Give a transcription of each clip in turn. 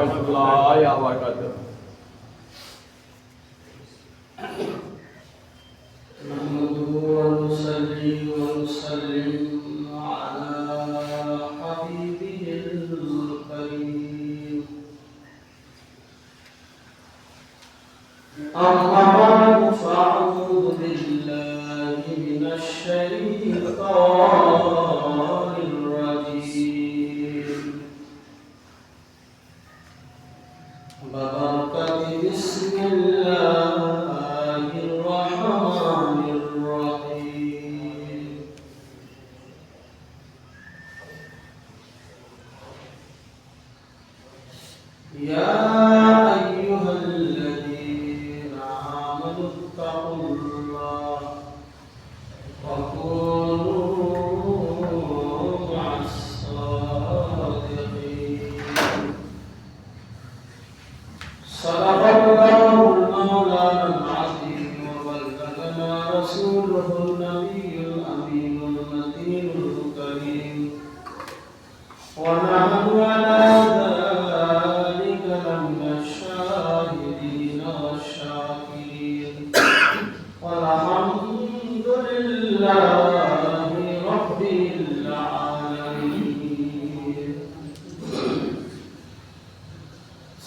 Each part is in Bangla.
rahmetullahi ve berekatuhu. Yeah.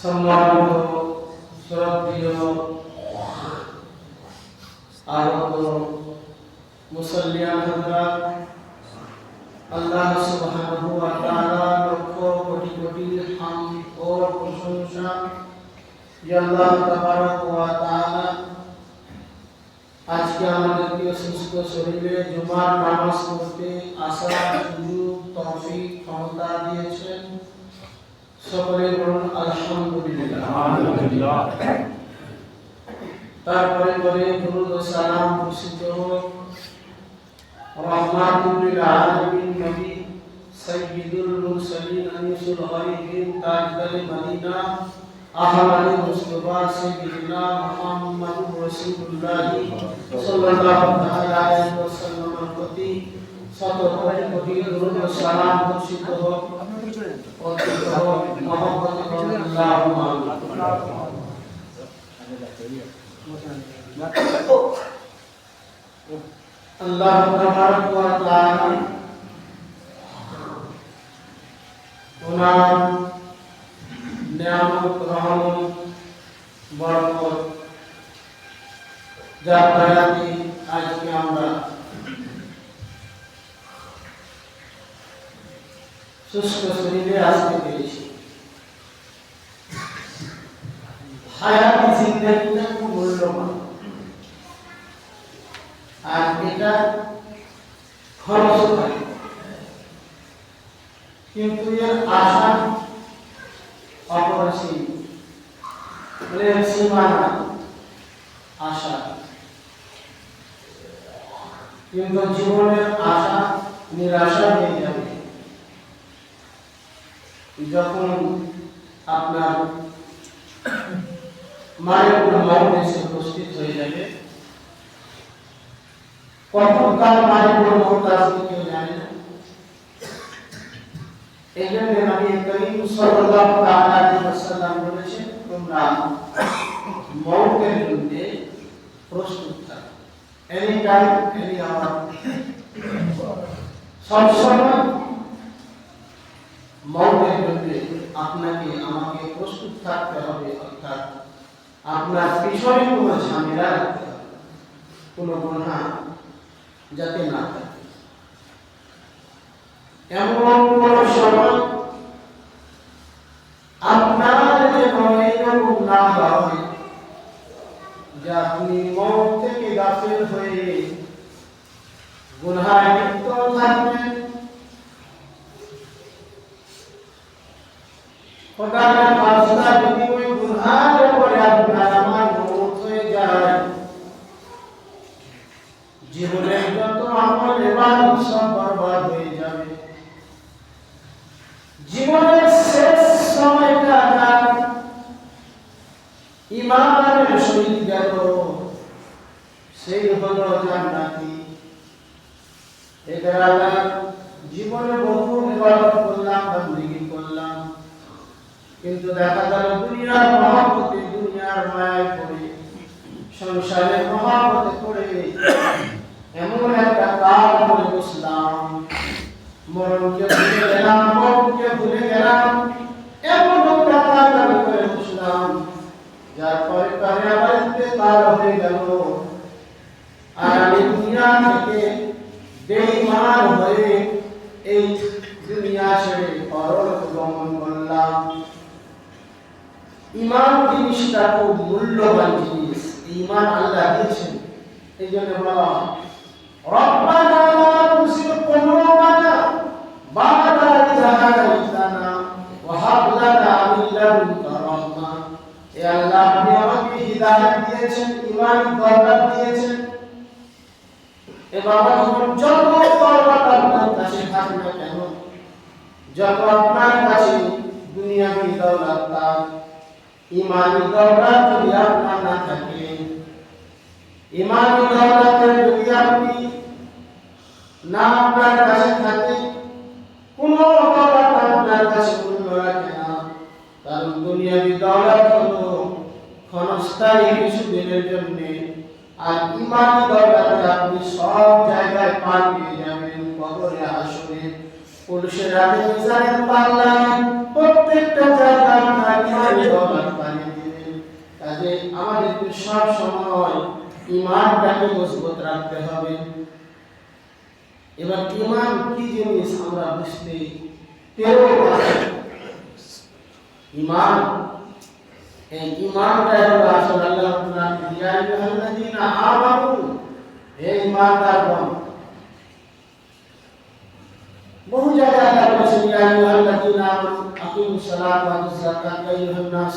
সম্মানিত শ্রদ্ধেয় আগত মুসল্লিয়ান হযরত আল্লাহ সুবহানাহু ওয়া তাআলা লক্ষ কোটি কোটি হামদ ও প্রশংসা যে আল্লাহ তাবারক ওয়া তাআলা আজকে আমাদেরকে ক্ষমতা দিয়েছেন। সকলে বলুন আলহামদুলিল্লাহ। তারপরে পরে দুরুদ ও সালাম বর্ষিত হোক। রহমাতুল আলামিন নবী সাইয়্যিদুল মুরসালিন আনিসুল গরিবিন তাজদার মদিনা আহমদ মুস্তাফা সাইয়্যিদিনা মুহাম্মাদুর রাসূলুল্লাহ সাল্লাল্লাহু তাআলা আলাইহি ওয়াসাল্লামের প্রতি শত কোটি কোটি দুরুদ ও সালাম বর্ষিত হোক। আল্লাহুম্মা আল্লাহ তাবারক ওয়া তাআলা ওনার নিয়ামত আজকে আমরা সুস্থ শরীরে আসতে পেরেছি হায়াতি জিন্দাগিটা খুব মূল্যবান আর এটা খরচ হয় কিন্তু এর আশা অপরিসীম মানে এর সীমানা আশা কিন্তু জীবনের আশা নিরাশা হয়ে যাবে যখন আপনার মায়ের কোনো মরণ এসে উপস্থিত হয়ে যাবে কতকাল মায়ের কোনো আসবে কেউ জানে না। এই জন্য নবী করিম সাল্লাল্লাহু আলাইহি ওয়াসাল্লাম বলেছেন তোমরা মৌতের বিরুদ্ধে প্রস্তুত থাকো এনি টাইম এনি আওয়ার সবসময় মৌতের বিরুদ্ধে আপনাকে, আমাকে প্রস্তুত থাকতে হবে, অর্থাৎ আপনার পিছনে কোনো ঝামেলা কোনো গুণা যাতে না থাকে। এমন কোন সময় আপনার যেন এরকম না হয় যে আপনি মন থেকে গাফিল হয়ে গুনহায় লিপ্ত থাকবেন? খোদার দেখা গেল দুনিয়ার মহাপতি, দুনিয়ার মায়ায় পড়ে, সংসারের মহাপতে পড়ে। এমন একটা কাল করে বসলাম। মরণকে ভুলে গেলাম, মরণকে ভুলে গেলাম। এমন একটা কাল আমি করে বসলাম, যার পরে পরে আমার তার হয়ে গেল। আর আমি দুনিয়া থেকে বেইমান হয়ে এই দুনিয়া ছেড়ে পরলোক গমন করলাম। ইমান জিনিসটা খুব মূল্যবান জিনিস। ইমান আল্লাহ দিয়েছেন। এই জন্য বলা রব্বানা লা তুসির কুলুবানা বা'দা ইয ওয়া হাব লানা মিন লাদুনকা এ আল্লাহ আপনি আমাকে হিদায়াত দিয়েছেন ইমান দৌলত দিয়েছেন। এ বাবা যখন যত দৌলত আপনার কাছে থাকে কেন, যত আপনার কাছে দুনিয়াবি দৌলত ইমানি দৌলত যদি আপনার না থাকে, ইমানি দৌলতের যদি আপনি না আপনার কাছে থাকে, কোন দৌলত আপনার কাছে মূল্য রাখে না। কারণ দুনিয়াবি দৌলত হলো ক্ষণস্থায়ী কিছুদিনের জন্য, আর ইমানি দৌলতে আপনি সব জায়গায় পার পেয়ে যাবেন কবরে, আসরে পুলিশের রাতে মিজানের পাল্লায় প্রত্যেকটা জায়গায় আপনার ইমানি দিবেন কাজে আমাদেরকে সব সময় ইমানটাকে মজবুত রাখতে হবে। এবার ইমান কি জিনিস আমরা বুঝতে পেরেও পারি। ইমান, এই ইমানটা হলো আসলে আল্লাহ আপনার ইয়া আইয়ুহাল্লাযীনা আমানু, হে ইমানদারগণ, বহু জায়গায় আল্লাহ বলেছেন, ইয়া আইয়ুহাল্লাযীনা আমানু আকিমুস সালাতা ওয়া আতুজ যাকাতা আইয়ুহান নাস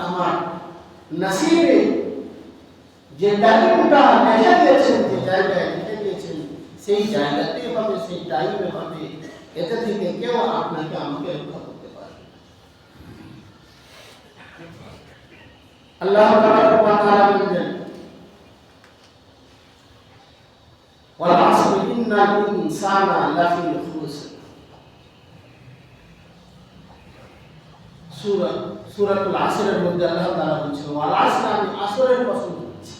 আমার নসিবে যে টাইমটা লিখে দিয়েছেন যে জায়গায় লিখে দিয়েছেন সেই জায়গাতে হবে সেই টাইমে হবে এতে থেকে কেউ আপনাকে আমাকে রক্ষা করতে পারে না। আল্লাহ তাবারক ওয়া তাআলা বলেন ওয়াল আসর ইন্নাল ইনসানা লাফি সূরা সূরাতুল আসরের মধ্যে আল্লাহ তাআলা বলছেন ওয়াল আসর আমি আসরের কসম করছি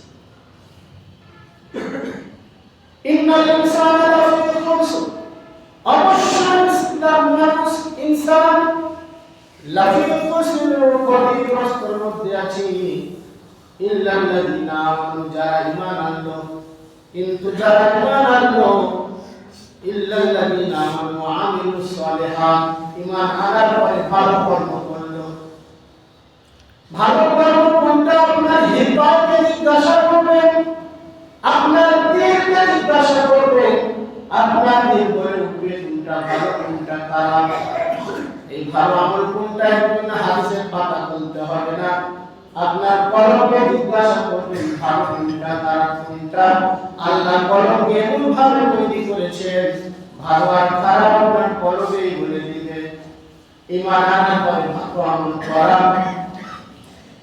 ইন্নাল ইনসানা লাফি খুসর অবশ্যই ইসলাম মানুষ ইনসান লাফি খুসরের ক্ষতিগ্রস্তের মধ্যে আছে ইল্লাল্লাযীনা আমানু যারা ঈমান আনলো কিন্তু যারা ঈমান আনলো ইল্লাল্লাযীনা আমানু ওয়া আমিলুস সালিহাত ঈমান আনার পরে ভালো কর্ম করল ভালো কর্ম কোনটা আপনার হৃদয়কে জিজ্ঞাসা করবেন আপনার দিলকে জিজ্ঞাসা করবেন আপনার দিল বলে কোনটা ভালো, কোনটা খারাপ? এই ভালো আমল কোনটা জন্য হাদিসের পাতা খুলতে হবে না। আপনার কলমকে জিজ্ঞাসা করবেন ভালো কোনটা, খারাপ কোনটা? আল্লাহ কলমকে এমন ভাবে তৈরি করেছেন, ভালো আর খারাপ আপনার কলমেই বলে দিবে। ইমান আনার পরে ভালো আমল করা।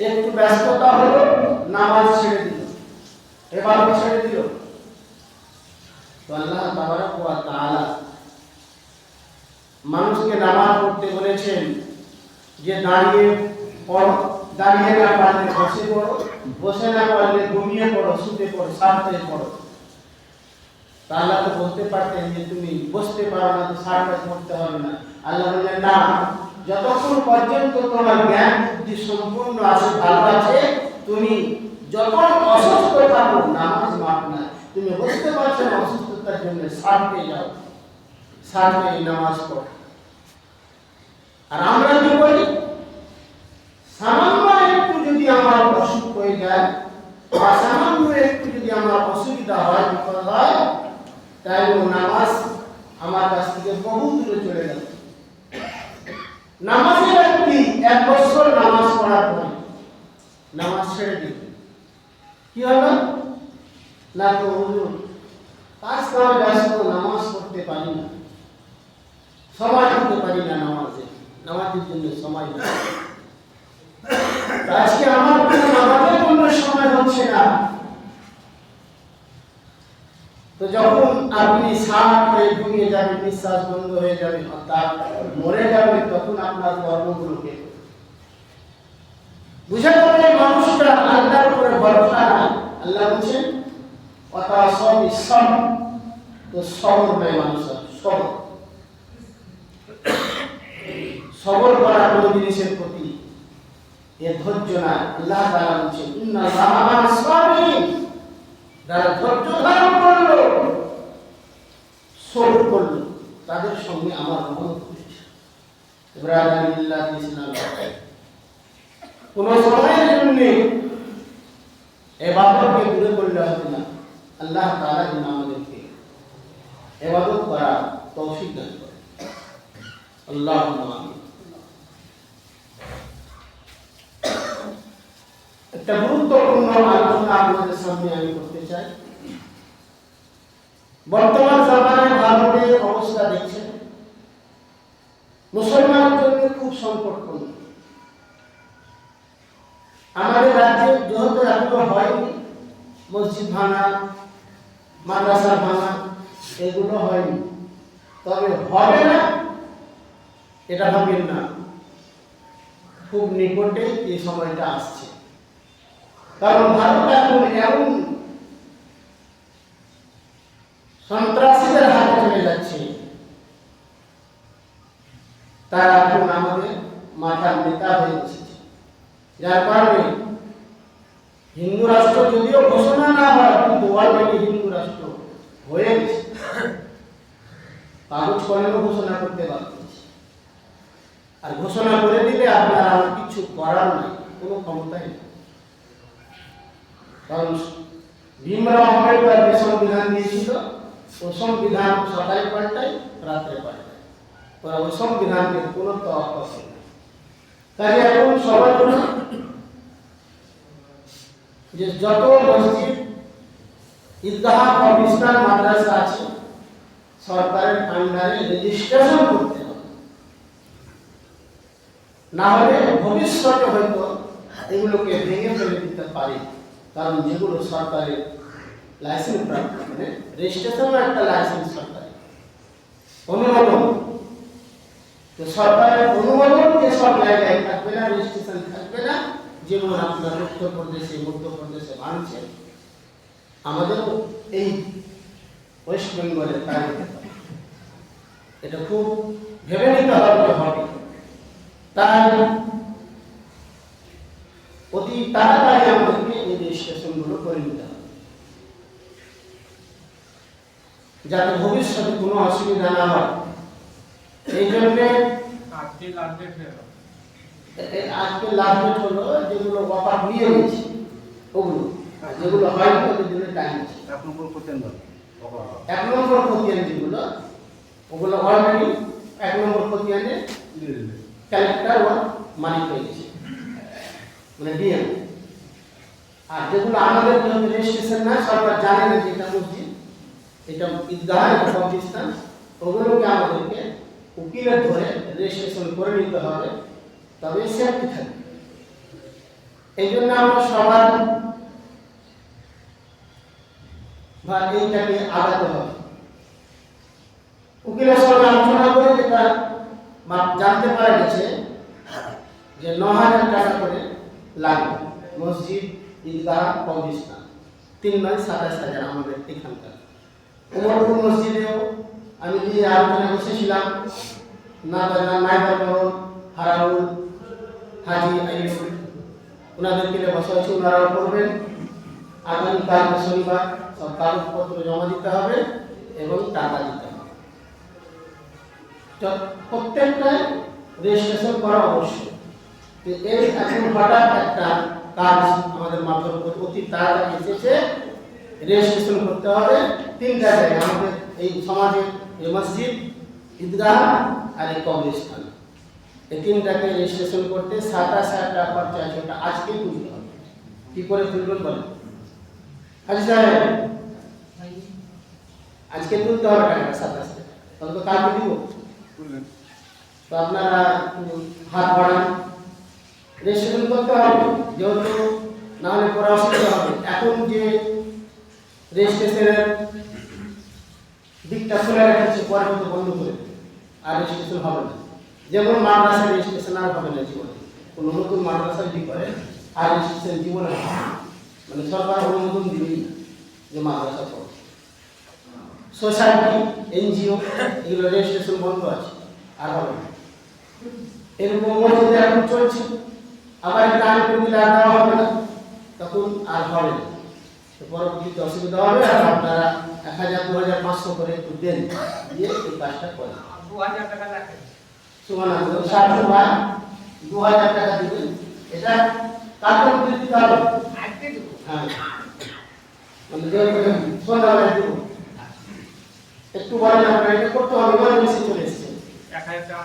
একটু ব্যস্ততা হলো নামাজ ছেড়ে দিল এবার ছেড়ে দিল তো আল্লাহ তাবারক ওয়া তাআলা মানুষকে নামাজ পড়তে বলেছেন যে দাঁড়িয়ে পড়ো দাঁড়িয়ে না পারলে বসে পড়ো বসে না পারলে ঘুমিয়ে পড়ো শুতে পড়ো সারতে পড়ো তা আল্লাহ তো বলতে পারতেন যে তুমি বসতে পারো না তো সারটা পড়তে হবে না আল্লাহ বললেন না যতক্ষণ পর্যন্ত তোমার জ্ঞান বুদ্ধি সম্পূর্ণ আছে, ভালো আছে, তুমি যখন অসুস্থ থাকো, নামাজ মাঠ না, তুমি বুঝতে পারছ না অসুস্থতার জন্য সার পেয়ে যাও, সার পেয়ে নামাজ পড়ো। আর আমরা কি বলি সামান্য একটু যদি আমার অসুখ হয়ে যায়, বা সামান্য একটু যদি আমার অসুবিধা হয়, বিপদ হয় তাই নামাজ নামাজে ব্যক্তি এক বছর নামাজ পড়ার পরে। নামাজ ছেড়ে দিল। কি হলো? না তো হুজুর, কাজ কামে ব্যস্ত, নামাজ পড়তে পারি না। সময় দিতে পারি না নামাজে। নামাজের জন্য সময় আজকে আমার কোনো নামাজের কোনো সময় হচ্ছে না। তো যখন আপনি সাত হয়ে ঘুমিয়ে যাবেন, নিঃশ্বাস বন্ধ হয়ে যাবে, অর্থাৎ মরে যাবে তখন আপনার কর্মগুলোকে বুঝা এই মানুষটা আল্লাহর উপরে ভরসা নাই আল্লাহ বলছেন অথা সব ইসলাম তো সবর নাই মানুষের সবর। সবর করা কোনো জিনিসের প্রতি এ ধৈর্য না। আল্লাহ তাআলা বলছেন ইন্না সাবিরিন তাদের সঙ্গে আমার রহমত হয়েছে। ইব্রাহিম ইসলাম কোন সময়ের আল্লাহ তাআলা যেন আমাদেরকে এবাদত করা তৌফিক আল্লাহ একটা গুরুত্বপূর্ণ আলোচনা আপনাদের সামনে আমি করতে চাই বর্তমান জামানায় ভারতের অবস্থা দেখছেন। মুসলমানের জন্য খুব সংকটপূর্ণ। আমাদের রাজ্যে যেহেতু এখনও হয়নি। মসজিদ ভাঙা, মাদ্রাসা ভাঙা, এগুলো হয়নি। তবে হবে না, এটা ভাবেন না। খুব নিকটে এই সময়টা আসছে। কারণ ভারত এখন এমন সন্ত্রাসীদের হাতে চলে যাচ্ছে। তারা এখন আমাদের মাথার নেতা হয়ে এসেছে। যার কারণে হিন্দু রাষ্ট্র যদিও ঘোষণা না হয়, কিন্তু অলরেডি হিন্দু রাষ্ট্র হয়ে গেছে। কাগজ কলমে ঘোষণা করতে পারতেছে আর ঘোষণা করে দিলে আপনার আর কিছু করার নাই, কোনো ক্ষমতাই নেই। কারণ ভীমরাও আম্বেদকর ও সংবিধান সকালে পাল্টায় রাত্রে পাল্টায় ওরা ওই সংবিধানকে কোনো তো অপছন্দ নেই কাজে এখন সবার জন্য যে যত মসজিদ ঈদগাহ কবরস্থান মাদ্রাসা আছে সরকারের আন্ডারে রেজিস্ট্রেশন করতে হবে না হলে ভবিষ্যতে হয়তো এগুলোকে ভেঙে ফেলে দিতে পারে কারণ যেগুলো সরকারের লাইসেন্স প্রাপ্ত মানে রেজিস্ট্রেশন একটা লাইসেন্স সরকারি অনুমোদন তো সরকারের অনুমোদন সব জায়গায় থাকবে না রেজিস্ট্রেশন থাকবে না যেমন আপনার উত্তরপ্রদেশে মধ্যপ্রদেশে ভাঙছে আমাদেরও এই ওয়েস্ট বেঙ্গলে তাই হতে পারে। এটা খুব ভেবে নিতে হবে হবে তার অতি তাড়াতাড়ি আমাদেরকে এই রেজিস্ট্রেশনগুলো করে নিতে হবে যাতে ভবিষ্যতে কোনো অসুবিধা না হয়। এই জন্যে আজকে এ- ডেট হলো যেগুলো অফার নিয়ে নিয়েছে ওগুলো। যেগুলো হয়নি ওদের জন্য টাইম আছে। এক নম্বর করতেন এক নম্বর খতিয়ান যেগুলো ওগুলো অলরেডি এক নম্বর খতিয়ানে ক্যালেক্টর ওয়ান মালিক হয়ে গেছে। মানে ডিএম আর যেগুলো আমাদের রেজিস্ট্রেশন না সরকার জানে না যে এটা মসজিদ এটা এটা পাকিস্তান ওগুলোকে আমাদেরকে উকিলের ধরে রেজিস্ট্রেশন করে নিতে হবে। তবে সেফটি থাকবে। এই জন্য আমরা সবার বা এইটাকে আগাতে হবে। উকিলের সঙ্গে আলোচনা করে যেটা জানতে পারা গেছে যে ন হাজার টাকা করে লাগবে মসজিদ ঈদগাহ কবরস্থান তিন নয় সাতাশ হাজার আমাদের এখানকার। উমরপুর মসজিদেও আমি যে আলোচনা বসেছিলাম। নাইবার মোড় হারাউল, হাজি আইয়ুব। ওনাদেরকে বসা ওনারাও করবেন আগামীকাল শনিবার সব কাগজপত্র জমা দিতে হবে এবং টাকা দিতে হবে। প্রত্যেকটাই রেজিস্ট্রেশন করা অবশ্যই। এই এখন হঠাৎ একটা কাজ আমাদের মাথার উপর অতি তাড়াতাড়ি এসেছে। রেজিস্ট্রেশন করতে হবে। তিনটা জায়গায় আমাদের এই সমাজে এই মসজিদ ঈদগাহ আর এই কবরস্থান। এই তিনটাকে রেজিস্ট্রেশন করতে সাতাশ হাজার টাকা খরচা আছে ওটা আজকেই তুলতে হবে। কি করে তুলবেন বলেন? হাজি সাহেব আজকে তুলতে হবে টাকাটা সাথে সাথে তখন তো কালকে দিব। তো আপনারা হাত বাড়ান। রেজিস্ট্রেশন করতে হবে যেহেতু না হলে পরে অসুবিধা হবে। এখন যে রেজিস্ট্রেশনের দিকটা খোলা রেখেছে, পরে হয়তো বন্ধ করে আর রেজিস্ট্রেশন হবে না। যেমন মাদ্রাসা রেজিস্ট্রেশন আর হবে না জীবনে। কোনো নতুন মাদ্রাসা যদি করে, আর রেজিস্ট্রেশন জীবনে মানে সরকার অনুমোদন দিবেই না যে মাদ্রাসা করো। সোসাইটি, এনজিও, এগুলো রেজিস্ট্রেশন বন্ধ আছে, আর হবে না। এরকম মসজিদে এখন চলছে। আবার একটা দিলে আর দেওয়া হবে না, তখন আর হবে না। পরবর্তীতে অসুবিধা হবে আর আপনারা এক হাজার দু হাজার পাঁচশো করে একটু দেন দিয়ে এই কাজটা করেন। দু হাজার টাকা দিবেন। এটা মধ্যে দিতে হবে। হ্যাঁ। মানে যে সন্ধ্যাবেলায় দেবো একটু। বলেন আপনারা এটা করতে হবে ইমার্জেন্সি চলে এসছে। এক হাজার টাকা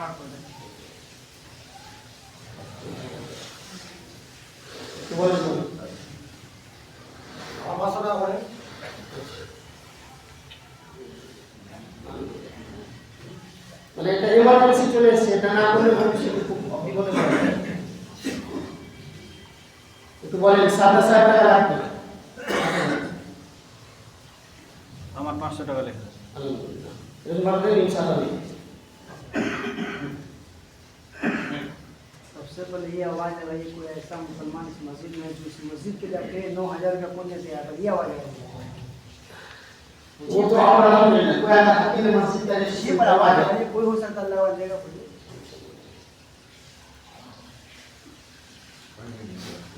জায়গা করি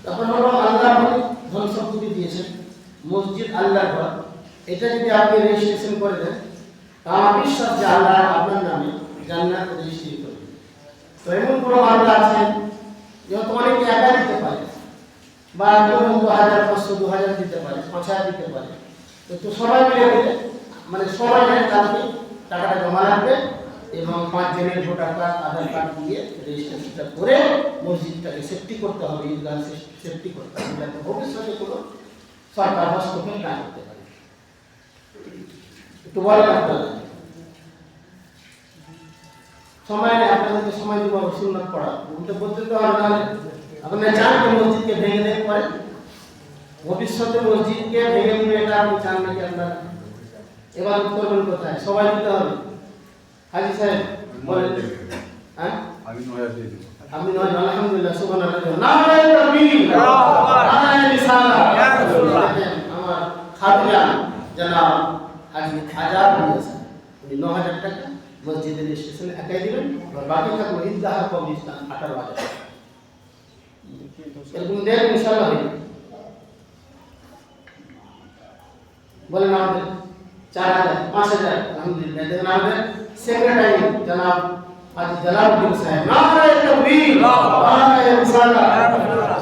তারপর হলো আল্লাহ ধন সম্পত্তি দিয়েছেন। মসজিদ আল্লাহর ঘর এটা যদি আপনি রেজিস্ট্রেশন করে দেন তাহলে বিশ্বাস যে আল্লাহ আপনার নামে জান্নাত রেজিস্ট্রি করবে তো এমন কোনো মামলা আছে যেহেতু অনেকে একা দিতে পারে, বা ধরুন দু হাজার, পাঁচশো, দু হাজার দিতে পারে, পাঁচ হাজার দিতে পারে। তো সবাই মিলে মানে সবাই মিলে তাদেরকে টাকাটা জমা রাখবে। এবং পাঁচ জনের ভোটার কার্ড, আধার কার্ড দিয়ে রেজিস্ট্রেশনটা করে মসজিদটাকে সেফটি করতে হবে, ঈদগাহ সেফটি করতে হবে। যাতে ভবিষ্যতে কোনো সরকার হস্তক্ষেপ না করতে পারে। একটু বলেন আপনারা সময় নেই, আপনাদেরকে সময় দিব সুন্নত পড়া উল্টো বলতে তো হবে নাহলে আপনারা চান মসজিদকে ভেঙে দেন পরে? ভবিষ্যতে মসজিদকে ভেঙে দিবে এটা আপনি চান নাকি আপনারা? এবার উত্তর কোথায়? সবাই দিতে হবে। হাজি সাহেব বলেন। হ্যাঁ? আমি নয়া দিয়ে দিব আমি নয় আলহামদুলিল্লাহ সুবহানাল্লাহ। নারায়ে তাকবীর নারায়ে রিসালাত ইয়া রাসূলুল্লাহ। আমার খাদিজা জনাব হাজি আজাদ দিয়েছেন উনি ন টাকা মসজিদের স্টেশনে একাই দিবেন আর বাকি থাকল ঈদগাহ কবরস্থান আঠারো টাকা। এরকম দেন ইনশাআল্লাহ বলেন আমাদের। চার হাজার পাঁচ হাজার আলহামদুলিল্লাহ দেখেন আমাদের সেক্রেটারি জনাব হাজি জালালউদ্দিন সাহেব নারায়ে তাকবীর নারায়ে রিসালাত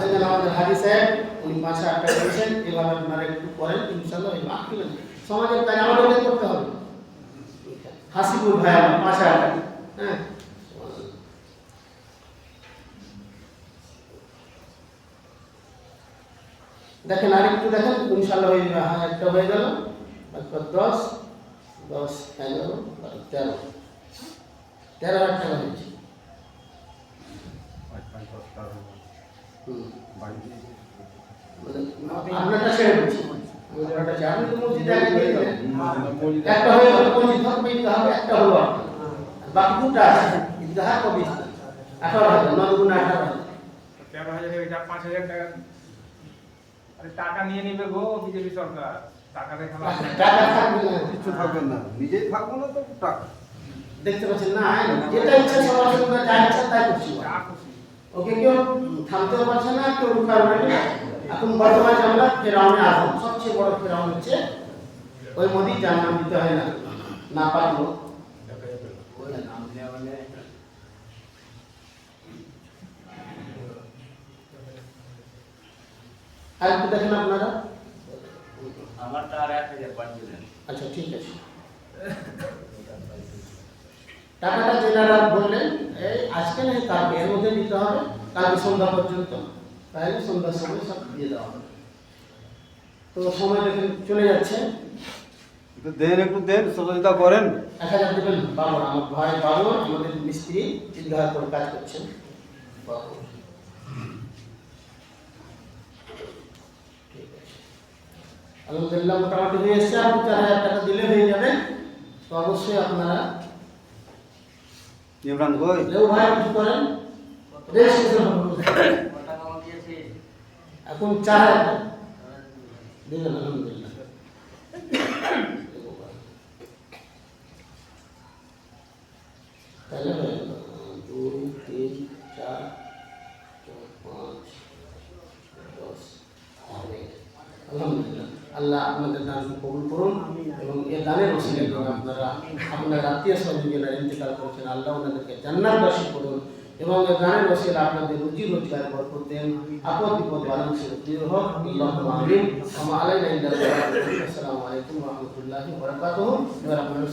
দেখেন আমাদের হাজি সাহেব উনি পাঁচ হাজার টাকা দিয়েছেন এভাবে আপনারা একটু করেন ইনশাআল্লাহ এই মাহফিল সমাজের কাজ আমাদের করতে হবে হাসিবুল ভাই আমার পাঁচ হাজার টাকা হ্যাঁ দেখেন আরেকটু দেখেন ইনশাল্লাহ হয়ে যাবে হ্যাঁ একটা হয়ে গেল তারপর দশ দশ এগারো বারো, তেরো তেরো হাজার টাকা হয়েছে পাঁচ পাঁচ দশ টাকা হুম। বাড়ি দিয়ে মানে আপনারটা ছেড়ে দিচ্ছি আমাদের ওটা ছেড়ে- আপনি তো মসজিদে আগে দিয়ে দিলেন। একটা হয়ে গেল মসজিদ হক ঈদগাহ হবে, একটা হলো আপনার। আর বাকি দুটো আছে ঈদগাহ কবরস্থান আঠারো হাজার নয় গুণ আঠারো হাজার তেরো হাজার এটা পাঁচ হাজার টাকা আরে টাকা নিয়ে নিবে গো বিজেপি সরকার টাকা দেখা লাগবে না। টাকা থাকবে না। কিচ্ছু থাকবে না। নিজেই থাকব না তো টাকা। দেখতে পাচ্ছেন না যেটা ইচ্ছা সবার সঙ্গে যা ইচ্ছা তাই করছি। ওকে কেউ থামতেও পারছে না কেউ রুখার পারবে এখন বর্তমানে আমরা ফেরাউনে আজম সবচেয়ে বড় ফেরাউন হচ্ছে ওই মোদি যার নাম দিতে হয় না না পারল আর দেখেন আপনারা। আমারটা আর এক হাজার পাঠিয়ে আচ্ছা ঠিক আছে। টাকাটা যেনারা বললেন এই আজকে নেই কালকে এর মধ্যে দিতে হবে। কালকে সন্ধ্যা পর্যন্ত। তাহলে সন্ধ্যার সময় সব দিয়ে দেওয়া হবে। তো সময় দেখে চলে যাচ্ছে। একটু দেন একটু দেন সহযোগিতা করেন। এক হাজার দেবেন বাবর আমার ভাই বাবর আমাদের মিস্ত্রি ঈদগাহ করে কাজ করছেন। বাবর ঠিক আছে। আলহামদুলিল্লাহ মোটামুটি হয়ে এসছে আপনি চার হাজার টাকা দিলে হয়ে যাবে। তো অবশ্যই আপনারা ইমরান কই? লেউ ভাই কিছু করেন? এখন চার হাজার দিলেন আলহামদুলিল্লাহ তাহলে হয়ে গেল দুই তিন চার চার, পাঁচ দশ অনেক। আলহামদুলিল্লাহ আল্লাহ আপনাদের দান কবুল করুন এবং এ দানের ওসিলে করে আপনারা আপনার আত্মীয় স্বজনেরা ইন্তেকাল করেছেন আল্লাহ ওনাদেরকে জান্নাতবাসী করুন এবং এ দানের ওসিলে আপনাদের রুজি রোজগার বরকত দেন আপদ বিপদ বালন সে দূর হোক আল্লাহুম্মা আমিন ওয়া আলাইনা ইল্লা বিল্লাহ আসসালামু আলাইকুম ওয়া রাহমাতুল্লাহি ওয়া বারাকাতুহু এবার আপনারা